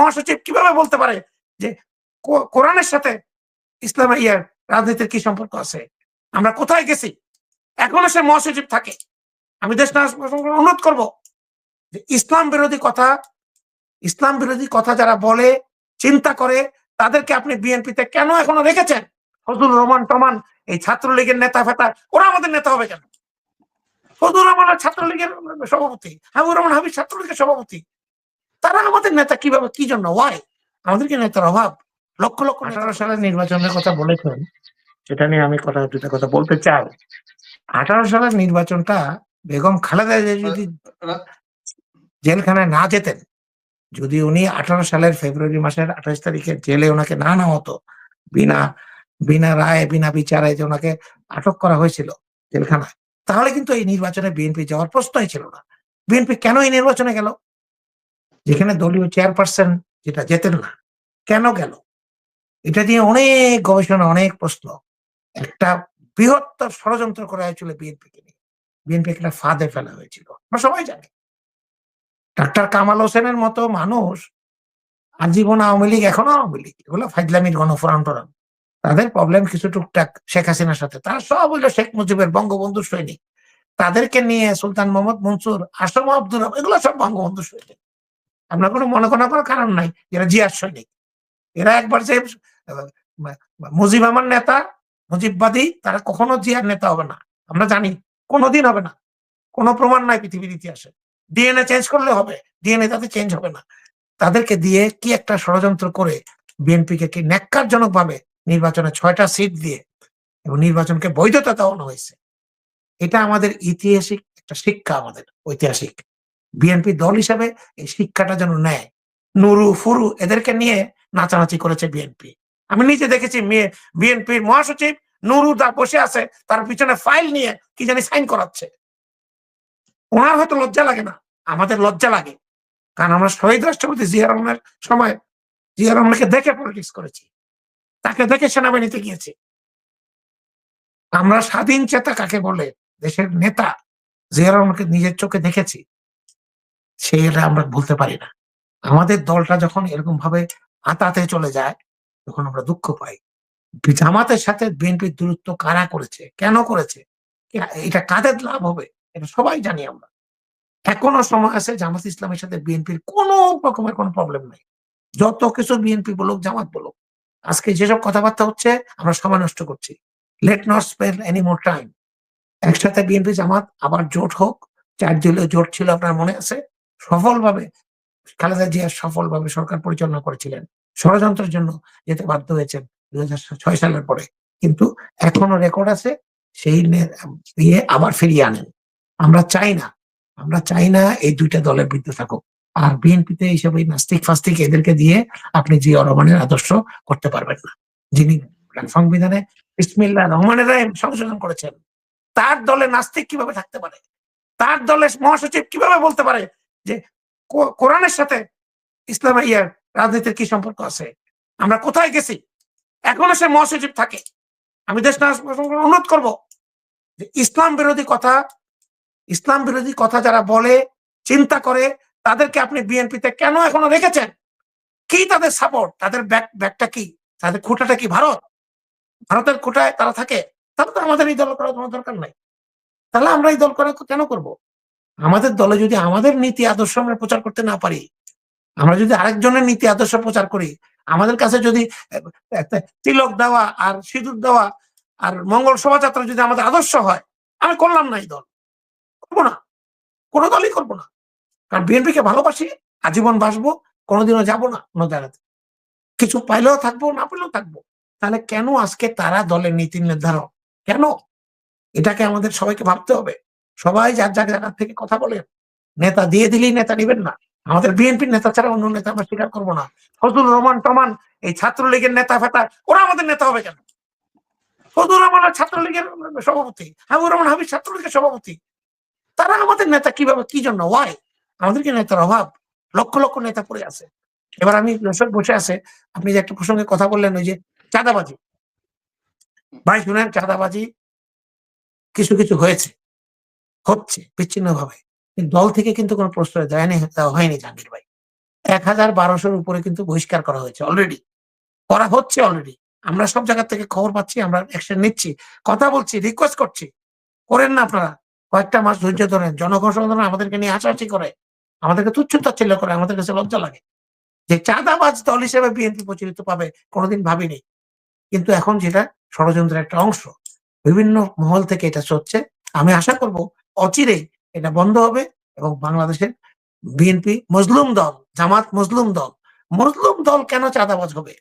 মহাসচিব কীভাবে বলতে পারে যে কোরআনের সাথে ইসলাম ইয়ার রাজনীতির কি সম্পর্ক আছে? আমরা কোথায় গেছি? এখনও সে মহাসচিব থাকে। আমি দেশ অনুরোধ করব যে ইসলাম বিরোধী কথা, ইসলাম বিরোধী কথা যারা বলে, চিন্তা করে, তাদেরকে আপনি বিএনপিতে কেন এখনও রেখেছেন? ফজলুর রহমান টমান, এই ছাত্রলীগের নেতা ফেতা ওরা আমাদের নেতা হবে কেন? ফজলুর রহমান ছাত্রলীগের সভাপতি, হাবিবুর রহমান হাবিব ছাত্রলীগের সভাপতি। তারা আমাদের নেতা কীভাবে, কি জন্য? ওয়াই আমাদেরকে নেতার অভাব। লক্ষ লক্ষ আঠারো সালের নির্বাচনের কথা বলেছেন। সেটা নিয়ে আমি কথা, দুটা কথা বলতে চাই। আঠারো সালের নির্বাচনটা বেগম খালেদা যদি জেলখানায় না যেতেন, যদি উনি আঠারো সালের ফেব্রুয়ারি মাসের আঠাশ তারিখে জেলে ওনাকে না নেওয়া হতো বিনা বিনা রায়, বিনা বিচারে যে ওনাকে আটক করা হয়েছিল জেলখানায়, তাহলে কিন্তু এই নির্বাচনে বিএনপি যাওয়ার প্রশ্নই ছিল না। বিএনপি কেন এই নির্বাচনে গেল? যেখানে দলীয় চেয়ারপারসন যেটা যেতেন না। কেন গেল? এটা নিয়ে অনেক গবেষণা, অনেক প্রশ্ন। একটা বৃহত্তর ষড়যন্ত্র করা হয়েছিল বিএনপিকে নিয়ে। বিএনপি একটা ফাঁদে ফেলা হয়েছিল। আমরা সবাই জানি। ডাক্তার কামাল হোসেনের মতো মানুষ আজীবন আওয়ামী লীগ, এখনও আওয়ামী লীগ, এগুলো ফাইজলামির গণফোরাম তাদের প্রবলেম কিছু টুকটাক শেখ হাসিনার সাথে। তারা সব হইল শেখ মুজিবের বঙ্গবন্ধু সৈনিক। তাদেরকে নিয়ে সুলতান মোহাম্মদ মনসুর, আসম আব্দুল এগুলো সব বঙ্গবন্ধু সৈনিক। আপনার কোনো মনে করার কোনো কারণ নাই। এরা জিয়ার সৈনিক। এরা একবার যে মুজিব আমার নেতা, মুজিববাদী, তারা কখনো জিয়ার নেতা হবে না। আমরা জানি, কোনোদিন হবে না। কোনো প্রমাণ নাই পৃথিবীর ইতিহাসে। ডিএনএ চেঞ্জ করলে হবে। ডিএনএ তাতে চেঞ্জ হবে না। তাদেরকে দিয়ে কি একটা ষড়যন্ত্র করে বিএনপিকে কি ন্যাক্কারজনক ভাবে নির্বাচনে ছয়টা সিট দিয়ে এবং নির্বাচনকে বৈধতা দেওয়ানো হয়েছে? এটা আমাদের ইতিহাসিক একটা শিক্ষা আমাদের, ঐতিহাসিক। বিএনপি দল হিসাবে এই শিক্ষাটা যেন নেয়। নুরু, ফুরু এদেরকে নিয়ে নাচানাচি করেছে বিএনপি আমি নিজে দেখেছি বিএনপির মহাসচিব নুরু দা বসে আছে, তার পিছনে ফাইল নিয়ে কি জানি সাইন করাচ্ছে। ওনার হয়তো লজ্জা লাগে না, আমাদের লজ্জা লাগে। কারণ আমরা শহীদ রাষ্ট্রপতি জিয়া রহমানের সময় জিয়া রহমানকে দেখে পলিটিক্স করেছি। তাকে দেখে সেনাবাহিনীতে গিয়েছি। আমরা স্বাধীন চেতা কাকে বলে? দেশের নেতা জিয়া রহমানকে নিজের চোখে দেখেছি। সেটা আমরা বলতে পারি না। আমাদের দলটা যখন এরকম ভাবে আতাতে চলে যায়, তখন আমরা দুঃখ পাই। জামাতের সাথে বিএনপির দূরত্ব কারা করেছে? কেন করেছে? এটা কাদের লাভ হবে? এটা সবাই জানি আমরা। এখনও সময় আছে জামাত ইসলামের সাথে বিএনপির কোনো রকমের কোনো প্রবলেম নেই। যত কিছু বিএনপি বলুক, জামাত বলুক, আজকে যেসব কথাবার্তা হচ্ছে, আমরা সময় নষ্ট করছি। Let not spend any more time একসাথে বিএনপি জামাত, আবার জোট হোক চার দলীয় জোট ছিল আপনার মনে আছে? সফলভাবে খালেদা জিয়া সফলভাবে সরকার পরিচালনা করেছিলেন। ষড়যন্ত্রের জন্য যেতে বাধ্য হয়েছেন দুই ছয় সালের পরে। কিন্তু এখনও রেকর্ড আছে, সেই নে- ইয়ে আবার ফিরিয়ে আনেন। আমরা চাই না, আমরা চাই না এই দুইটা দলের বিরুদ্ধে থাকুক। আর বিএনপিতে এইসব এই নাস্তিক ফাস্তিক এদেরকে দিয়ে আপনি জিয়া রহমানের আদর্শ করতে পারবেন না। যিনি সংবিধানে ইসমিল্লা রহমানের সংশোধন করেছেন, তার দলে নাস্তিক কীভাবে থাকতে পারে? তার দলের মহাসচিব কীভাবে বলতে পারে? যে কোরআনের সাথে ইসলাম ইয়ার রাজনীতির কি সম্পর্ক আছে? আমরা কোথায় গেছি? এখনও সে মহাসচিব থাকে। আমি দেশ অনুরোধ করব যে ইসলাম বিরোধী কথা, ইসলাম বিরোধী কথা যারা বলে, চিন্তা করে, তাদেরকে আপনি বিএনপিতে কেন এখনও রেখেছেন? কি তাদের সাপোর্ট তাদের ব্যাক ব্যাকটা কি? তাদের খুঁটাটা কি ভারত? ভারতের খুঁটায় তারা থাকে? তাহলে তো আমাদের এই দল করার কোনো দরকার নাই। তাহলে আমরা এই দল করা কেন করব? আমাদের দলে যদি আমাদের নীতি আদর্শ আমরা প্রচার করতে না পারি, আমরা যদি আরেকজনের নীতি আদর্শ প্রচার করি, আমাদের কাছে যদি তিলক দেওয়া আর সিঁদুর দেওয়া আর মঙ্গল শোভাযাত্রা যদি আমাদের আদর্শ হয়, আমি করলাম না এই দল। করব না। কোনো দলই করব না। কারণ বিএনপি কে ভালোবাসি, আজীবন বাসবো কোনোদিনও যাব না কোনো জায়গাতে। কিছু পাইলেও থাকব, না পাইলেও থাকব। তাহলে কেন আজকে তারা দলের নীতি নির্ধারণ কেন? এটাকে আমাদের সবাইকে ভাবতে হবে। সবাই যার যার জায়গা থেকে কথা বলেন নেতা দিয়ে দিলেই নেতা নিবেন না। আমাদের বিএনপির নেতা ছাড়া অন্য নেতা আমরা স্বীকার করব না। ফজলুর রহমান টমান, এই ছাত্রলীগের নেতা ফেতা, ওরা আমাদের নেতা হবে কেন? ফজলুর রহমান ছাত্রলীগের সভাপতি হাবিবুর রহমান হাবিব ছাত্রলীগের সভাপতি। তারা আমাদের নেতা কীভাবে, কি জন্য? ওয়াই আমাদেরকে নেতার অভাব? লক্ষ লক্ষ নেতা পড়ে আছে। এবার আমি বসে আছে, আপনি যে একটা প্রসঙ্গে কথা বললেন, ওই যে চাঁদাবাজি। ভাই শুনেন, চাঁদাবাজি কিছু কিছু হয়েছে। হচ্ছে বিচ্ছিন্ন ভাবে দল থেকে কিন্তু কোনো প্রশ্রয় দেয়নি, দেওয়া হয়নি জাহাঙ্গীর ভাই। এক হাজার বারোশোর উপরে কিন্তু বহিষ্কার করা হয়েছে অলরেডি করা হচ্ছে অলরেডি আমরা সব জায়গা থেকে খবর পাচ্ছি, আমরা অ্যাকশন নিচ্ছি, কথা বলছি রিকোয়েস্ট করছি। করেন না আপনারা। কয়েকটা মাস ধৈর্য ধরেন। জনগণ আমাদেরকে নিয়ে হাসাহাসি করে, আমাদেরকে তুচ্ছ তাচ্ছিল্য করে, আমাদের কাছে লজ্জা লাগে। যে চাঁদাবাজ দল হিসেবে বিএনপি প্রচলিত পাবে, কোনোদিন ভাবিনি। কিন্তু এখন যেটা ষড়যন্ত্রের একটা অংশ। বিভিন্ন মহল থেকে এটা চলছে। আমি আশা করব অচিরেই এটা বন্ধ হবে এবং বাংলাদেশের বিএনপি মজলুম দল, জামাত মজলুম দল মজলুম দল কেন চাঁদাবাজ হবে?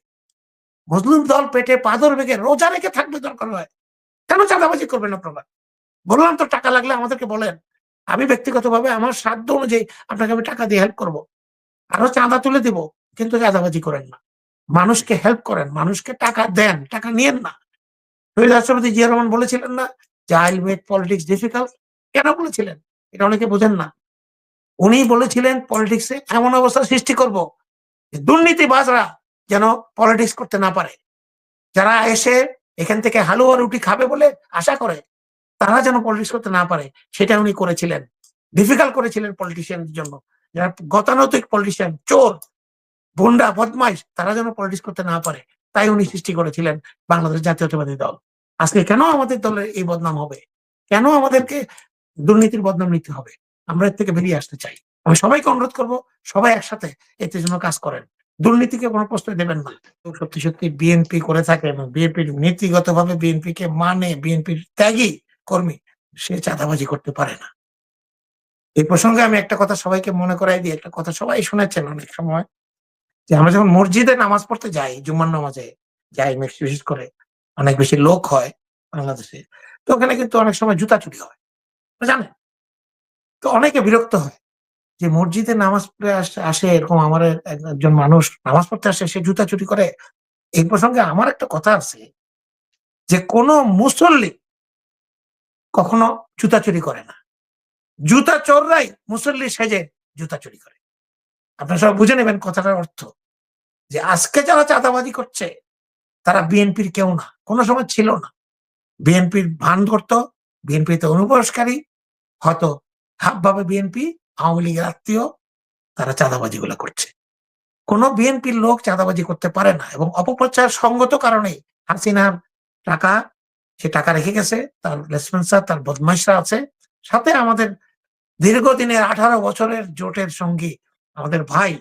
মজলুম দল পেটে পাদর বেগে রোজা রেখে থাকবে দরকার হয়। কেন চাঁদাবাজি করবেন আপনারা? বললাম তো টাকা লাগলে আমাদেরকে বলেন। আমি ব্যক্তিগতভাবে আমার সাধ্য অনুযায়ী আপনাকে আমি টাকা দিয়ে হেল্প করব। আরও চাঁদা তুলে দিব, কিন্তু চাঁদাবাজি করেন না। মানুষকে হেল্প করেন, মানুষকে টাকা দেন, টাকা নিয়েন না। রাষ্ট্রপতি জিয়া রহমান বলেছিলেন না যে আইল মেক পলিটিক্স ডিফিকাল্ট কেন বলেছিলেন? এটা অনেকে বোঝেন না। উনি বলেছিলেন পলিটিক্সে এমন অবস্থা সৃষ্টি করব দুর্নীতিবাজরা যেন পলিটিক্স করতে না পারে। যারা এসে এখান থেকে হালুয়া রুটি খাবে বলে আশা করে, তারা যেন পলিটিক্স করতে না পারে, সেটা উনি করেছিলেন। ডিফিকাল্ট করেছিলেন পলিটিশিয়ানদের জন্য। যারা গতানৈতিক পলিটিশিয়ান চোর, গুন্ডা, বদমাইশ, তারা যেন পলিটিক্স করতে না পারে, তাই উনি সৃষ্টি করেছিলেন বাংলাদেশ জাতীয়তাবাদী দল। আজকে কেন আমাদের দলের এই বদনাম হবে? কেন আমাদেরকে দুর্নীতির বদনাম নিতে হবে। আমরা এর থেকে বেরিয়ে আসতে চাই। আমি সবাইকে অনুরোধ করব, সবাই একসাথে এতে জন্য কাজ করেন। দুর্নীতিকে কোনো প্রশ্রয় দেবেন না। সত্যি সত্যি বিএনপি করে থাকে এবং বিএনপির নীতিগতভাবে বিএনপি কে মানে বিএনপির ত্যাগী কর্মী সে চাঁদাবাজি করতে পারে না। এই প্রসঙ্গে আমি একটা কথা সবাইকে মনে করাই দিই, একটা কথা সবাই শুনেছেন অনেক সময়, যে আমরা যখন মসজিদে নামাজ পড়তে যাই, জুম্মার নামাজে যাই বেশ- বিশেষ করে অনেক বেশি লোক হয় বাংলাদেশে, তো ওখানে কিন্তু অনেক সময় জুতা চুরি হয়। জানেন তো অনেকে বিরক্ত হয় যে মসজিদে নামাজ পড়ে আস- এরকম আমার এক- একজন মানুষ নামাজ পড়তে আসে, সে জুতা চুরি করে। এই প্রসঙ্গে আমার একটা কথা আছে যে কোনো মুসল্লি কখনো জুতা চুরি করে না। জুতা চোররাই মুসল্লি সেজে জুতা চুরি করে। আপনারা সব বুঝে নেবেন কথাটার অর্থ। যে আজকে যারা চাঁদাবাজি করছে, তারা বিএনপির কেউ না, কোনো সময় ছিল না। বিএনপির ভান করতো বিএনপিতে অনুপ্রবেশকারী হয়তো হাবভাবে বিএনপি আওয়ামী লীগের আত্মীয়, তারা চাঁদাবাজি গুলো করছে। কোন বিএনপির লোক চাঁদাবাজি করতে পারে না এবং অপপ্রচার সঙ্গত কারণেই হাসিনার টাকা, সে টাকা রেখে গেছে, তার লেসপেন্সার তার বদমাইশরা আছে। সাথে আমাদের দীর্ঘদিনের আঠারো বছরের জোটের সঙ্গী আমাদের ভাই,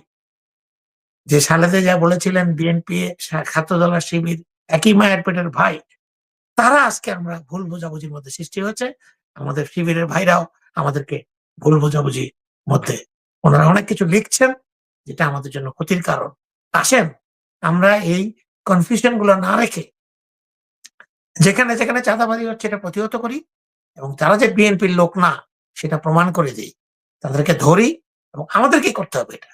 যে সালেদে যা বলেছিলেন বিএনপি ছাত্রদলের শিবির, একই মায়ের পেটের ভাই, তারা আজকে আমরা ভুল বোঝাবুঝির মধ্যে সৃষ্টি হয়েছে। আমাদের শিবিরের ভাইরাও আমাদেরকে ভুল বোঝাবুঝি মধ্যে। ওনারা অনেক কিছু লিখছেন যেটা আমাদের জন্য ক্ষতির কারণ। আসেন, আমরা এই কনফিউশনগুলো না রেখে যেখানে যেখানে চাঁদাবাজি হচ্ছে এটা প্রতিহত করি এবং তারা যে বিএনপির লোক না, সেটা প্রমাণ করে দিই। তাদেরকে ধরি এবং আমাদেরকেই করতে হবে এটা।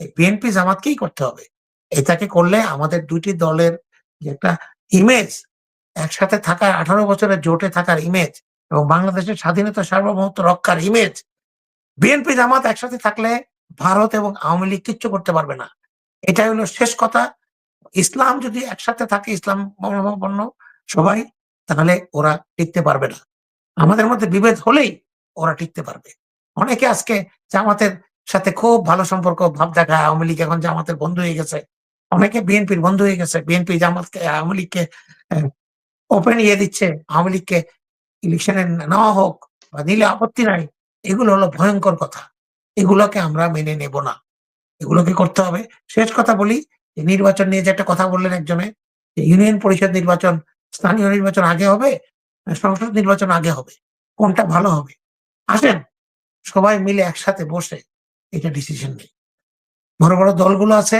এই বিএনপি জামাতকেই করতে হবে। এটাকে করলে আমাদের দুইটি দলের যে একটা ইমেজ একসাথে থাকার, আঠারো বছরের জোটে থাকার ইমেজ এবং বাংলাদেশের স্বাধীনতা সার্বভৌমত্ব রক্ষার ইমেজ বিএনপি জামাত একসাথে থাকলে ভারত এবং আওয়ামী লীগ কিচ্ছু করতে পারবে না। এটাই হলো শেষ কথা। ইসলাম যদি একসাথে থাকে, ইসলাম মনোভাবাপন্ন সবাই, তাহলে ওরা টিকতে পারবে না। আমাদের মধ্যে বিভেদ হলেই ওরা টিকতে পারবে। অনেকে আজকে জামাতের সাথে খুব ভালো সম্পর্ক ভাব দেখায় আওয়ামী লীগ এখন জামাতের বন্ধু হয়ে গেছে। অনেকে বিএনপির বন্ধু হয়ে গেছে। বিএনপি জামাতকে, আওয়ামী লীগকে ওপেন ইয়ে দিচ্ছে। আওয়ামী লীগকে ইলেকশনে নেওয়া হোক বা নিলে আপত্তি নাই, এগুলো হলো ভয়ঙ্কর কথা। এগুলোকে আমরা মেনে নেব না। এগুলোকে করতে হবে। শেষ কথা বলি নির্বাচন নিয়ে যে একটা কথা বললেন একজনে ইউনিয়ন পরিষদ নির্বাচন, স্থানীয় নির্বাচন আগে হবে সংসদ নির্বাচন আগে হবে। কোনটা ভালো হবে? আসেন, সবাই মিলে একসাথে বসে এটা ডিসিশন নেই। বড় বড় দলগুলো আছে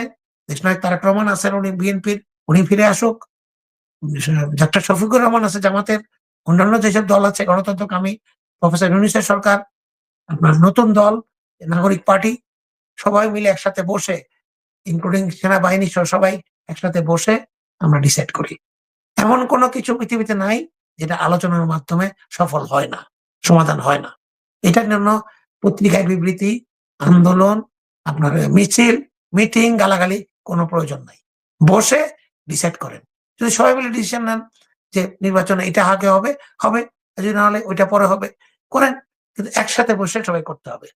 দেশনায়ক তারেক রহমান আছেন, উনি বিএনপির, উনি ফিরে আসুক। ডাক্তার শফিকুর রহমান আছে জামাতের অন্যান্য যেসব দল আছে গণতন্ত্রকামী প্রফেসর ইউনিসের সরকার, আপনার নতুন দল, নাগরিক পার্টি, সবাই মিলে একসাথে বসে ইনক্লুডিং সেনাবাহিনী সহ সবাই একসাথে বসে আমরা ডিসাইড করি। এমন কোনো কিছু পৃথিবীতে নাই যেটা আলোচনার মাধ্যমে সফল হয় না, সমাধান হয় না। এটার জন্য পত্রিকায় বিবৃতি, আন্দোলন, আপনার মিছিল মিটিং গালাগালি কোনো প্রয়োজন নাই। বসে ডিসাইড করেন। যদি সবাই মিলে ডিসিশন নেন যে নির্বাচন এটা আগে হবে হবে যদি না হলে ওইটা পরে হবে। করেন কিন্তু একসাথে বসে সবাই করতে হবে।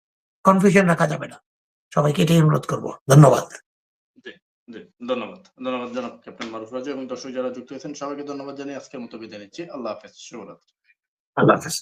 কনফিউশন রাখা যাবে না। সবাইকে এটাই অনুরোধ করব। ধন্যবাদ। জি ধন্যবাদ। ধন্যবাদ জনাব ক্যাপ্টেন মারুফ রাজু এবং দর্শক যারা যুক্ত হয়েছেন সবাইকে ধন্যবাদ জানিয়ে আজকের মতো বিদায় নিচ্ছি। আল্লাহ হাফেজ। শুভরাত্রি। আল্লাহ হাফেজ।